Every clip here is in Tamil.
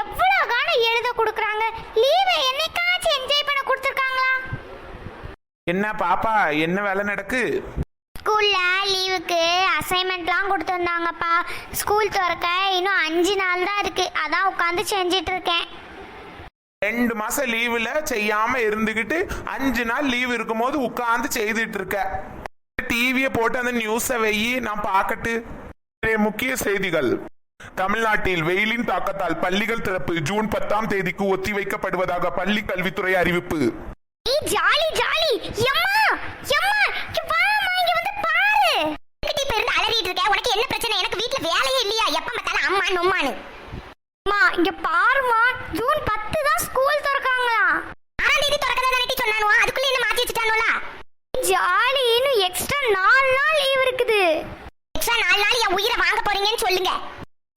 எவ்வளோ காலம் எழுத கொடுக்குறாங்க? லீவை என்னைக்காச்சும் என்ஜாய் பண்ண கொடுத்துருக்காங்களா? என்ன பாப்பா என்ன வேலை நடக்கு? ஸ்கூல்ல லீவுக்கு அசைன்மெண்ட்லாம் கொடுத்துருந்தாங்கப்பா ஸ்கூல் திறக்க இன்னும் அஞ்சு நாள் தான் இருக்கு. அதான் உட்காந்து செஞ்சிட்டு இருக்கேன் ரெண்டு மாசம் லீவுல செய்யாம இருந்துகிட்டு அஞ்சு நாள் லீவ் இருக்கும்போது உட்காந்து செய்துட்டு இருக்க டிவியை போட்டு அந்த நியூஸை வெயி நான் பார்க்கட்டு. முக்கிய செய்திகள். தமிழ்நாட்டில் வெயிலின் தாக்கத்தால் பள்ளிகள் திறப்பு ஜூன் பத்தாம் தேதிக்கு ஒத்திவைக்கப்படுவதாக பள்ளி கல்வித்துறை அறிவிப்பு. ஏய் ஜாலி ஜாலி. எம்மா எம்மா இங்க வாம்மா இங்க வந்து பாரு. கிட்ட இப்ப இருந்து அலறிட்டு இருக்க. உனக்கு என்ன பிரச்சனை? எனக்கு வீட்ல வேலையே இல்லையா? எப்ப பார்த்தாலும் அம்மா நொம்மானு அம்மா இங்க பாருமா ஜூன் பத்து தான் ஸ்கூல் திறக்காங்களா ஆறாம் தேதி திறக்கதா தானே சொன்னானுவா? அதுக்குள்ள என்ன மாத்தி வச்சுட்டானுவா ஜாலி. இன்னும் எக்ஸ்ட்ரா நாலு நாள் லீவ் இருக்குது. எக்ஸ்ட்ரா நாலு நாள் என் உயிரை வாங்க போறீங்கன்னு சொல்லுங்க.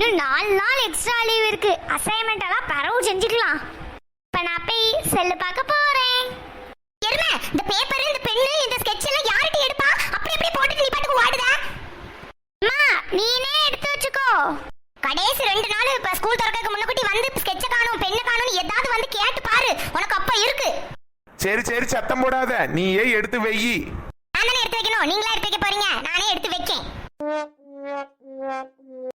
இன்னும் நாலு நாள் எக்ஸ்ட்ரா லீவ் இருக்கு. அசைன்மெண்ட் எல்லாம் பரவு செஞ்சுக்கலாம். இப்ப நான் போய் செல்லு பார்க்க போறேன். எருமை இந்த பேப்பர் இந்த பென்னு இந்த ஸ்கெட்ச் எல்லாம் யார்கிட்ட எடுப்பா? அப்படி அப்படியே போட்டு நீ பாட்டுக்கு ஓடுத. அம்மா நீனே எடுத்து வச்சுக்கோ. கடைசி ரெண்டு நாள் இப்ப ஸ்கூல் திறக்கறதுக்கு முன்னக்கூட்டி வந்து ஸ்கெட்ச காணும் பெண்ணு காணும் ஏதாவது வந்து கேட்டு பாரு. உனக்கு அப்ப இருக்கு. சரி சரி சத்தம் போடாத. நீயே எடுத்து வெயி. நான் தானே எடுத்து வைக்கணும். நீங்களா எடுத்து வைக்க போறீங்க? நானே எடுத்து